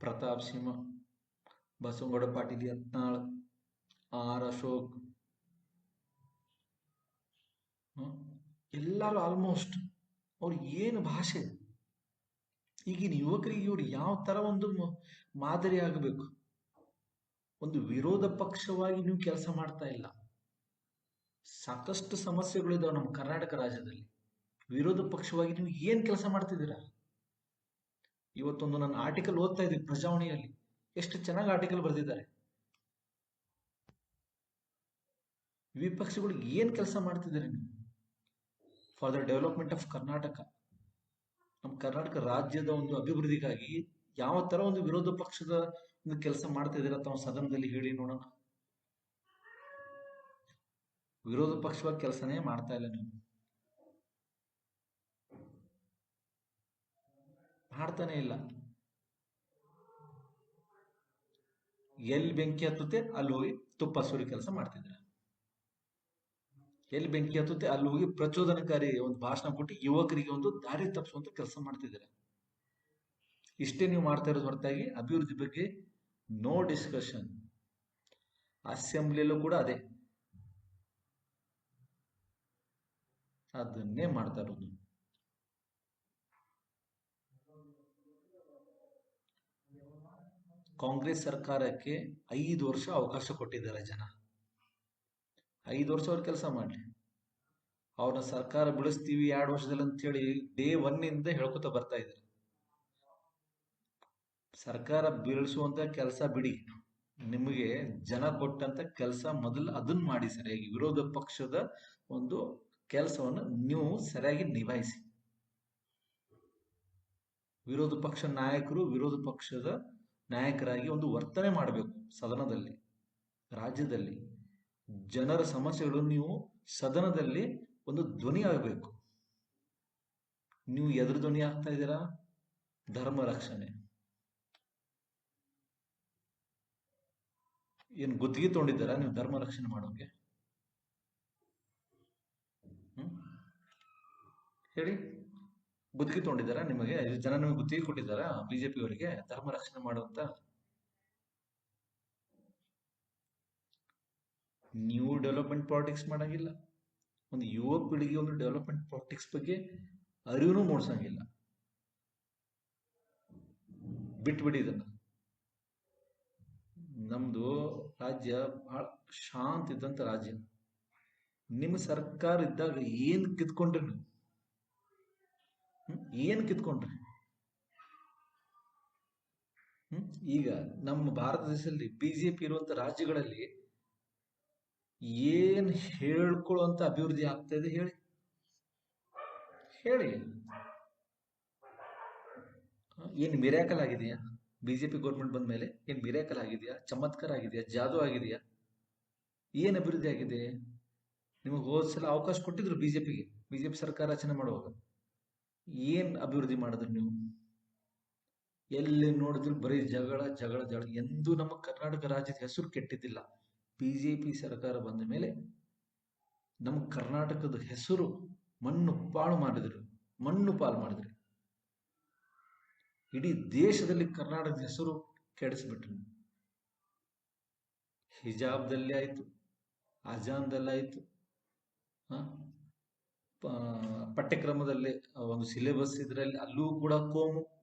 Pratap Simha, Basavagouda Patil Yatnal, R Ashok. ಎಲ್ಲರೂ ಆಲ್ಮೋಸ್ಟ್ ಅವ್ರು ಏನು ಭಾಷೆ? ಈಗಿನ ಯುವಕರಿಗೆ ಇವ್ರು ಯಾವ ತರ ಒಂದು ಮಾದರಿ ಆಗಬೇಕು ಒಂದು ವಿರೋಧ ಪಕ್ಷವಾಗಿ ನೀವು ಕೆಲಸ ಮಾಡ್ತಾ ಇಲ್ಲ. ಸಾಕಷ್ಟು ಸಮಸ್ಯೆಗಳಿದಾವೆ ನಮ್ಮ ಕರ್ನಾಟಕ ರಾಜ್ಯದಲ್ಲಿ. ವಿರೋಧ ಪಕ್ಷವಾಗಿ ನೀವು ಏನ್ ಕೆಲಸ ಮಾಡ್ತಿದ್ದೀರಾ? ಇವತ್ತೊಂದು ನನ್ನ ಆರ್ಟಿಕಲ್ ಓದ್ತಾ ಇದ್ದೀನಿ ಪ್ರಜಾವಣಿಯಲ್ಲಿ. ಎಷ್ಟು ಚೆನ್ನಾಗಿ ಆರ್ಟಿಕಲ್ ಬರೆದಿದ್ದಾರೆ. ವಿಪಕ್ಷಗಳು ಏನ್ ಕೆಲಸ ಮಾಡ್ತಿದ್ದೀರಿ ನೀವು? For the development of Karnataka ನಮ್ಮ ಕರ್ನಾಟಕ ರಾಜ್ಯದ ಒಂದು ಅಭಿವೃದ್ಧಿಗಾಗಿ ಯಾವ ತರ ಒಂದು ವಿರೋಧ ಪಕ್ಷದ ಕೆಲಸ ಮಾಡ್ತಾ ಇದ್ದೀರಾ ತಾವು ಸದನದಲ್ಲಿ ಹೇಳಿ ನೋಡೋಣ? ವಿರೋಧ ಪಕ್ಷವಾಗಿ ಕೆಲಸನೇ ಮಾಡ್ತಾ ಇಲ್ಲ ನೀವು. ಮಾಡ್ತಾನೆ ಇಲ್ಲ. ಎಲ್ಲಿ ಬೆಂಕಿ ಹತ್ತುತ್ತೆ ಅಲ್ಲಿ ಹೋಗಿ ತುಪ್ಪ ಸುರಿ ಕೆಲಸ ಮಾಡ್ತಿದ್ರ ಎಲ್ಲಿ ಬೆಂಕಿ ಹತ್ತುತ್ತೆ ಅಲ್ಲಿ ಹೋಗಿ ಪ್ರಚೋದನಕಾರಿ ಒಂದು ಭಾಷಣ ಕೊಟ್ಟು ಯುವಕರಿಗೆ ಒಂದು ದಾರಿ ತಪ್ಪಿಸುವಂತ ಕೆಲಸ ಮಾಡ್ತಿದ್ದೀರ ಇಷ್ಟೇ ನೀವು ಮಾಡ್ತಾ ಇರೋದು ಹೊರತಾಗಿ ಅಭಿವೃದ್ಧಿ ಬಗ್ಗೆ ನೋ ಡಿಸ್ಕಷನ್ ಅಸೆಂಬ್ಲಿಯಲ್ಲೂ ಕೂಡ ಅದೇ. ಅದನ್ನೇ ಮಾಡ್ತಾ ಇರೋದು. ಕಾಂಗ್ರೆಸ್ ಸರ್ಕಾರಕ್ಕೆ ಐದು ವರ್ಷ ಅವಕಾಶ ಕೊಟ್ಟಿದ್ದಾರೆ ಜನ. ಐದು ವರ್ಷ ಅವ್ರ ಕೆಲಸ ಮಾಡ್ಲಿ. ಅವ್ರನ್ನ ಸರ್ಕಾರ ಬಿಡಿಸ್ತೀವಿ ಎರಡು ವರ್ಷದಲ್ಲಿ ಅಂತ ಹೇಳಿ ಡೇ ಒನ್ ಇಂದ ಹೇಳ್ಕೊತ ಬರ್ತಾ ಇದ್ದಾರೆ. ಸರ್ಕಾರ ಬೀಳಿಸುವಂತ ಕೆಲಸ ಬಿಡಿ. ನಿಮಗೆ ಜನ ಕೊಟ್ಟಂತ ಕೆಲಸ ಮೊದಲು ಅದನ್ನ ಮಾಡಿ ಸರಿಯಾಗಿ. ವಿರೋಧ ಪಕ್ಷದ ಒಂದು ಕೆಲಸವನ್ನು ನೀವು ಸರಿಯಾಗಿ ನಿಭಾಯಿಸಿ. ವಿರೋಧ ಪಕ್ಷ ನಾಯಕರು ವಿರೋಧ ಪಕ್ಷದ ನಾಯಕರಾಗಿ ಒಂದು ವರ್ತನೆ ಮಾಡಬೇಕು ಸದನದಲ್ಲಿ, ರಾಜ್ಯದಲ್ಲಿ. ಜನರ ಸಮಸ್ಯೆಗಳು ನೀವು ಸದನದಲ್ಲಿ ಒಂದು ಧ್ವನಿ ಆಗಬೇಕು. ನೀವು ಎದುರು ಧ್ವನಿ ಆಗ್ತಾ ಇದ್ದೀರಾ? ಧರ್ಮ ರಕ್ಷಣೆ. ಏನ್ ಗುತ್ತಿಗೆ ತೊಗೊಂಡಿದ್ದೀರಾ? ನೀವು ಧರ್ಮ ರಕ್ಷಣೆ ಮಾಡೋಕೆ ಹೇಳಿ. ಗುತ್ತಿಗೆ ತೊಗೊಂಡಿದ್ದಾರಾ ನಿಮಗೆ? ಜನ ನಿಮಗೆ ಗುತ್ತಿಗೆ ಕೊಟ್ಟಿದ್ದಾರಾ? ಬಿಜೆಪಿ ಅವರಿಗೆ ಧರ್ಮ ರಕ್ಷಣೆ ಮಾಡುವಂತ? ನೀವು ಡೆವಲಪ್ಮೆಂಟ್ ಪಾಲಿಟಿಕ್ಸ್ ಮಾಡಂಗಿಲ್ಲ. ಒಂದು ಯುವ ಪೀಳಿಗೆ ಒಂದು ಡೆವಲಪ್ಮೆಂಟ್ ಪಾಲಿಟಿಕ್ಸ್ ಬಗ್ಗೆ ಅರಿವು ಮೂಡಿಸಂಗಿಲ್ಲ. ಬಿಟ್ಬಿಡಿ ಇದನ್ನ. ನಮ್ದು ರಾಜ್ಯ ಭಾಳ ಶಾಂತ ಇದ್ದಂತ ರಾಜ್ಯ. ನಿಮ್ಮ ಸರ್ಕಾರ ಇದ್ದಾಗ ಏನ್ ಕಿತ್ಕೊಂಡ್ರಿ ನೀವು? ಏನ್ ಕಿತ್ಕೊಂಡ್ರಿ? ಈಗ ನಮ್ಮ ಭಾರತ ದೇಶದಲ್ಲಿ ಬಿಜೆಪಿ ಇರುವಂತ ರಾಜ್ಯಗಳಲ್ಲಿ ಏನ್ ಹೇಳ್ಕೊಳ್ಳುವಂತ ಅಭಿವೃದ್ಧಿ ಆಗ್ತಾ ಇದೆ ಹೇಳಿ. ಹೇಳಿ. ಏನ್ ಮಿರಾಕಲ್ ಆಗಿದೆಯಾ? ಬಿಜೆಪಿ ಗೌರ್ಮೆಂಟ್ ಬಂದ ಮೇಲೆ, ಏನ್ ಮಿರಾಕಲ್ ಆಗಿದೆಯಾ? ಚಮತ್ಕಾರ ಆಗಿದೆಯಾ? ಜಾದು ಆಗಿದೆಯಾ? ಏನ್ ಅಭಿವೃದ್ಧಿ ಆಗಿದೆ? ನಿಮಗೆ ಹೋದ ಸಲ ಅವಕಾಶ ಕೊಟ್ಟಿದ್ರು ಬಿಜೆಪಿಗೆ ಬಿಜೆಪಿ ಸರ್ಕಾರ ರಚನೆ ಮಾಡುವಾಗ. ಏನ್ ಅಭಿವೃದ್ಧಿ ಮಾಡಿದ್ರು ನೀವು? ಎಲ್ಲಿ ನೋಡಿದ್ರು ಬರೀ ಜಗಳ ಜಗಳ ಜಗಳ. ಎಂದೂ ನಮ್ಮ ಕರ್ನಾಟಕ ರಾಜ್ಯದ ಹೆಸರು ಕೆಟ್ಟಿದ್ದಿಲ್ಲ. ಬಿಜೆಪಿ ಸರ್ಕಾರ ಬಂದ ಮೇಲೆ ನಮ್ಮ ಕರ್ನಾಟಕದ ಹೆಸರು ಮಣ್ಣು ಪಾಳು ಮಾಡಿದ್ರು. ಮಣ್ಣು ಪಾಲು ಮಾಡಿದ್ರಿ. ಇಡೀ ದೇಶದಲ್ಲಿ ಕರ್ನಾಟಕದ ಹೆಸರು ಕೆಡಿಸ್ಬಿಟ್ರು. ಹಿಜಾಬ್ದಲ್ಲಿ ಆಯಿತು, ಅಜಾನ್ದಲ್ಲಿ ಆಯಿತು ಹ? ಪ- ಪಠ್ಯಕ್ರಮದಲ್ಲಿ ಒಂದು ಸಿಲೆಬಸ್ ಇದರಲ್ಲಿ ಅಲ್ಲೂ ಕೂಡ ಕೋಮು.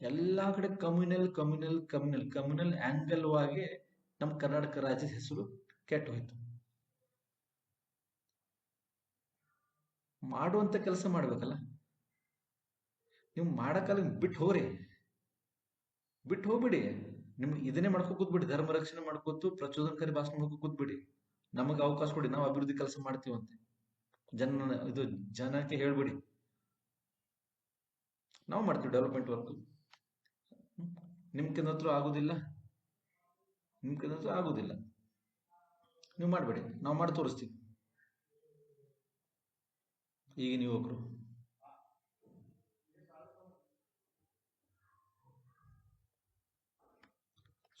ಎಲ್ಲ ಕಡೆ communal communal communal communal angle ವಾಗಿ ನಮ್ಮ ಕರ್ನಾಟಕ ರಾಜ್ಯದ ಹೆಸರು ಕೆಟ್ಟು ಹೋಯ್ತು ಮಾಡುವಂತ ಕೆಲಸ ಮಾಡ್ಬೇಕಲ್ಲ? ನೀವು ಮಾಡಕ್ಕಲ್ಲ ಬಿಟ್ಟು ಹೋಗ್ರಿ. ಬಿಟ್ಟು ಹೋಗ್ಬಿಡಿ. ನಿಮ್ಗೆ ಇದನ್ನೇ ಮಾಡ್ಕೊ ಕೂತ್ಬಿಡಿ. ಧರ್ಮ ರಕ್ಷಣೆ ಮಾಡ್ಕೋತು ಪ್ರಚೋದನಕಾರಿ ಭಾಷಣ ಮಾಡ್ಕೊ ಕೂತ್ಬಿಡಿ. ನಮಗೆ ಅವಕಾಶ ಕೊಡಿ. ನಾವು ಅಭಿವೃದ್ಧಿ ಕೆಲಸ ಮಾಡ್ತೀವಂತೆ ಜನ, ಇದು ಜನಕ್ಕೆ ಹೇಳ್ಬಿಡಿ. ನಾವು ಮಾಡ್ತೀವಿ ಡೆವಲಪ್ಮೆಂಟ್ ವರ್ಕ್ ನಿಮ್ಗೆ ಹತ್ರ ಆಗುದಿಲ್ಲ. ನಿಮ್ಗೆ ಹತ್ರ ಆಗುದಿಲ್ಲ. ನೀವು ಮಾಡಬೇಡಿ. ನಾವು ಮಾಡಿ ತೋರಿಸ್ತೀವಿ. ಈಗಿನ ಯುವಕರು.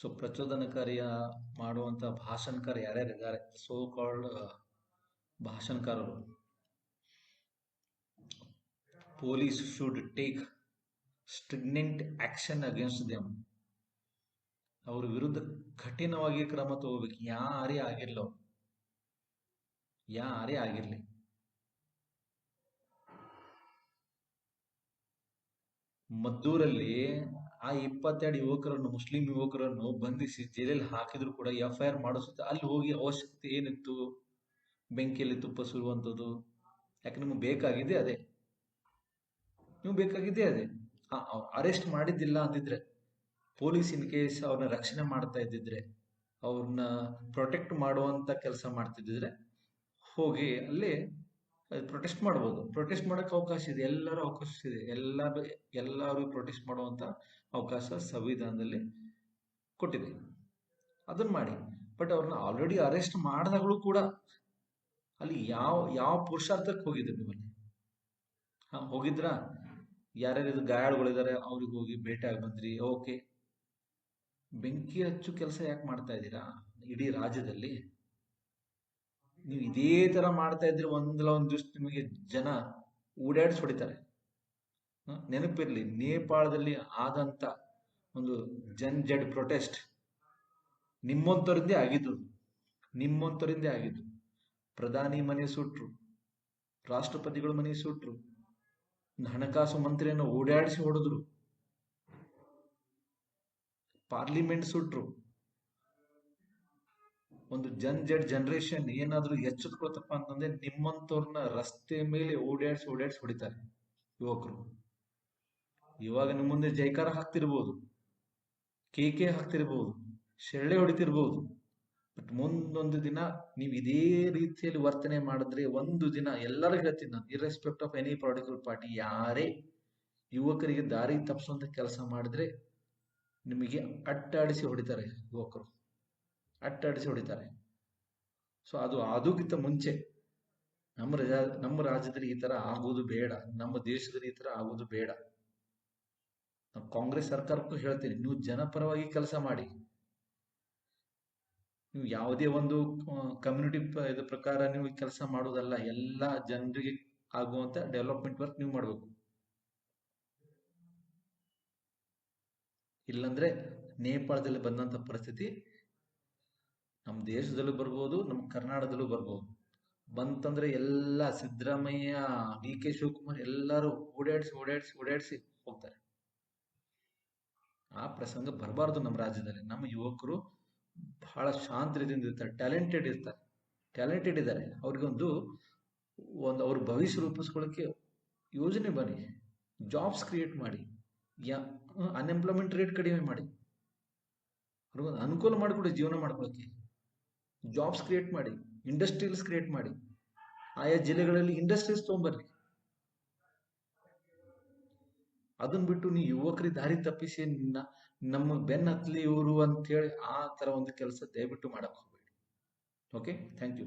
ಸೊ ಪ್ರಚೋದನಕಾರಿಯ ಮಾಡುವಂತ ಭಾಷಣಕಾರ ಯಾರ್ಯಾರಿದ್ದಾರೆ? So called ಭಾಷಣಕಾರರು. Police should take stringent action against them ಅವ್ರ ವಿರುದ್ಧ ಕಠಿಣವಾಗಿ ಕ್ರಮ ತಗೋಬೇಕು. ಯಾರೇ ಆಗಿರ್ಲ ಯಾರೇ ಆಗಿರ್ಲಿ. ಮದ್ದೂರಲ್ಲಿ ಆ ಇಪ್ಪತ್ತೆರಡು ಯುವಕರನ್ನು, ಮುಸ್ಲಿಂ ಯುವಕರನ್ನು ಬಂಧಿಸಿ ಜೈಲಲ್ಲಿ ಹಾಕಿದ್ರು ಕೂಡ ಎಫ್ ಐ ಆರ್ ಮಾಡಿಸುತ್ತೆ. ಅಲ್ಲಿ ಹೋಗಿ ಅವಶ್ಯಕತೆ ಏನಿತ್ತು? ಬೆಂಕಿಯಲ್ಲಿ ತುಪ್ಪ ಸುರುವಂಥದ್ದು ಯಾಕೆ ನಿಮ್ಗೆ ಬೇಕಾಗಿದೆ ಅದೇ? ನೀವು ಬೇಕಾಗಿದ್ದೇ ಅದೇ? ಅರೆಸ್ಟ್ ಮಾಡಿದ್ದಿಲ್ಲ ಅಂದಿದ್ರೆ ಪೊಲೀಸ್ ಇನ್ ಕೇಸ್ ಅವ್ರನ್ನ ರಕ್ಷಣೆ ಮಾಡ್ತಾ ಇದ್ದಿದ್ರೆ, ಅವ್ರನ್ನ ಪ್ರೊಟೆಕ್ಟ್ ಮಾಡುವಂತ ಕೆಲಸ ಮಾಡ್ತಿದ್ದಿದ್ರೆ, ಹೋಗಿ ಅಲ್ಲಿ ಪ್ರೊಟೆಸ್ಟ್ ಮಾಡ್ಬೋದು. ಪ್ರೊಟೆಸ್ಟ್ ಮಾಡಕ್ಕೆ ಅವಕಾಶ ಇದೆ. ಎಲ್ಲರೂ ಅವಕಾಶ ಇದೆ. ಎಲ್ಲ ಎಲ್ಲರೂ ಪ್ರೊಟೆಸ್ಟ್ ಮಾಡುವಂತ ಅವಕಾಶ ಸಂವಿಧಾನದಲ್ಲಿ ಕೊಟ್ಟಿದೆ. ಅದನ್ನ ಮಾಡಿ. ಬಟ್ ಅವ್ರನ್ನ ಆಲ್ರೆಡಿ ಅರೆಸ್ಟ್ ಮಾಡಿದಾಗಲೂ ಕೂಡ ಅಲ್ಲಿ ಯಾವ ಯಾವ ಪುರುಷಾರ್ಥಕ್ಕೆ ಹೋಗಿದ್ರು ನೀವು ಅಲ್ಲಿ ಹಾ, ಹೋಗಿದ್ರ? ಯಾರ್ಯಾರು ಗಾಯಾಳುಗಳಿದ್ದಾರೆ, ಅವ್ರಿಗೆ ಹೋಗಿ ಭೇಟಿ ಆಗಿ ಬಂದ್ರಿ? ಓಕೆ ಬೆಂಕಿ ಹಚ್ಚು ಕೆಲಸ ಯಾಕೆ ಮಾಡ್ತಾ ಇದ್ದೀರಾ? ಇಡೀ ರಾಜ್ಯದಲ್ಲಿ? ನೀವು ಇದೇ ತರ ಮಾಡ್ತಾ ಇದ್ರೆ ಒಂದಲ್ಲ ಒಂದು ದಿವಸ ನಿಮಗೆ ಜನ ಓಡಾಡಿಸಿ ಹೊಡಿತಾರೆ? ನೆನಪಿರ್ಲಿ, ನೇಪಾಳದಲ್ಲಿ ಆದಂತ ಒಂದು ಜನ್ ಜಡ್ ಪ್ರೊಟೆಸ್ಟ್ ನಿಮ್ಮಂತವರಿಂದೇ ಆಗಿದ್ದು ನಿಮ್ಮಂತವರಿಂದೇ ಆಗಿದ್ದು. ಪ್ರಧಾನಿ ಮನೆ ಸುಟ್ರು, ರಾಷ್ಟ್ರಪತಿಗಳ ಮನೆ ಸುಟ್ರು, ಹಣಕಾಸು ಮಂತ್ರಿಯನ್ನು ಓಡಾಡಿಸಿ ಹೊಡೆದ್ರು. ಪಾರ್ಲಿಮೆಂಟ್ ಸುಟ್ರು. ಒಂದು ಜನ್ ಜಡ್ ಜನರೇಷನ್ ಏನಾದ್ರೂ ಎಚ್ಚೆತ್ಕೊಳ್ತಪ್ಪ ಅಂತಂದ್ರೆ ನಿಮ್ಮಂತವ್ರನ್ನ ರಸ್ತೆ ಮೇಲೆ ಓಡಾಡಿಸಿ ಓಡಾಡಿಸಿ ಹೊಡಿತಾರೆ ಯುವಕರು. ಇವಾಗ ನಿಮ್ಮ ಮುಂದೆ ಜೈಕಾರ ಹಾಕ್ತಿರ್ಬೋದು, ಕೇಕೆ ಹಾಕ್ತಿರ್ಬೋದು ಶೆರಳೆ ಹೊಡಿತಿರ್ಬೋದು. ಬಟ್ ಮುಂದೊಂದು ದಿನ ನೀವು ಇದೇ ರೀತಿಯಲ್ಲಿ ವರ್ತನೆ ಮಾಡಿದ್ರೆ ಒಂದು ದಿನ ಎಲ್ಲರೂ ಹೇಳ್ತೀನಿ ನಾನು irrespect of any political party ಯಾರೇ ಯುವಕರಿಗೆ ದಾರಿ ತಪ್ಪಿಸುವಂತ ಕೆಲಸ ಮಾಡಿದ್ರೆ ನಿಮಗೆ ಅಟ್ಟಾಡಿಸಿ ಹೊಡಿತಾರೆ ಯುವಕರು. ಅಟ್ಟಾಡಿಸಿ ಹೊಡಿತಾರೆ. ಸೊ ಅದು ಅದಕ್ಕಿಂತ ಮುಂಚೆ ನಮ್ಮ ರಾಜ, ನಮ್ಮ ರಾಜ್ಯದಲ್ಲಿ ಈ ತರ ಆಗೋದು ಬೇಡ, ನಮ್ಮ ದೇಶದಲ್ಲಿ ಈ ತರ ಆಗೋದು ಬೇಡ. ಕಾಂಗ್ರೆಸ್ ಸರ್ಕಾರಕ್ಕೂ ಹೇಳ್ತೀನಿ, ನೀವು ಜನಪರವಾಗಿ ಕೆಲಸ ಮಾಡಿ. ನೀವು ಯಾವುದೇ ಒಂದು ಕಮ್ಯುನಿಟಿ ಇದ್ರ ಪ್ರಕಾರ ನೀವು ಕೆಲಸ ಮಾಡೋದಲ್ಲ ಎಲ್ಲ ಜನರಿಗೆ ಆಗುವಂತ ಡೆವಲಪ್ಮೆಂಟ್ ವರ್ಕ್ ನೀವು ಮಾಡಬೇಕು. ಇಲ್ಲಂದ್ರೆ ನೇಪಾಳದಲ್ಲಿ ಬಂದಂತ ಪರಿಸ್ಥಿತಿ, ನಮ್ಮ ದೇಶದಲ್ಲೂ ಬರ್ಬೋದು, ನಮ್ಮ ಕರ್ನಾಟಕದಲ್ಲೂ ಬರ್ಬೋದು. ಬಂತಂದ್ರೆ ಎಲ್ಲ ಸಿದ್ದರಾಮಯ್ಯ ಡಿ ಕೆ ಶಿವಕುಮಾರ್ ಎಲ್ಲರೂ ಓಡಾಡಿಸಿ ಓಡಾಡಿಸಿ ಓಡಾಡಿಸಿ ಹೋಗ್ತಾರೆ. ಆ ಪ್ರಸಂಗ ಬರಬಾರ್ದು ನಮ್ಮ ರಾಜ್ಯದಲ್ಲಿ. ನಮ್ಮ ಯುವಕರು ಬಹಳ ಶಾಂತದಿಂದ ಇರ್ತಾರೆ ಟ್ಯಾಲೆಂಟೆಡ್ ಇರ್ತಾರೆ ಟ್ಯಾಲೆಂಟೆಡ್ ಇದ್ದಾರೆ. ಅವ್ರಿಗೊಂದು ಒಂದು ಅವ್ರ ಭವಿಷ್ಯ ರೂಪಿಸ್ಕೊಳ್ಳೋಕ್ಕೆ ಯೋಜನೆ ಬನ್ನಿ ಜಾಬ್ಸ್ ಕ್ರಿಯೇಟ್ ಮಾಡಿ, ಯಾ ಅನ್ಎಂಪ್ಲಾಯ್ಮೆಂಟ್ ರೇಟ್ ಕಡಿಮೆ ಮಾಡಿ. ಅವ್ರಿಗೊಂದು ಅನುಕೂಲ ಮಾಡಿಕೊಡಿ, ಜೀವನ ಮಾಡ್ಕೊಳಕ್ಕೆ ಜಾಬ್ಸ್ ಕ್ರಿಯೇಟ್ ಮಾಡಿ ಇಂಡಸ್ಟ್ರೀಸ್ ಕ್ರಿಯೇಟ್ ಮಾಡಿ. ಆಯಾ ಜಿಲ್ಲೆಗಳಲ್ಲಿ ಇಂಡಸ್ಟ್ರೀಸ್ ತೊಗೊಂಬರ್ರಿ. ಅದನ್ನ ಬಿಟ್ಟು ನೀ ಯುವಕರಿ ದಾರಿ ತಪ್ಪಿಸಿ ನಿನ್ನ ನಮ್ಮ ಬೆನ್ನ ಹತ್ಲಿ ಇವರು ಅಂತ ಹೇಳಿ ಆ ತರ ಒಂದು ಕೆಲಸ ದಯವಿಟ್ಟು ಮಾಡಕ್ ಹೋಗ್ಬೇಡಿ. Okay thank you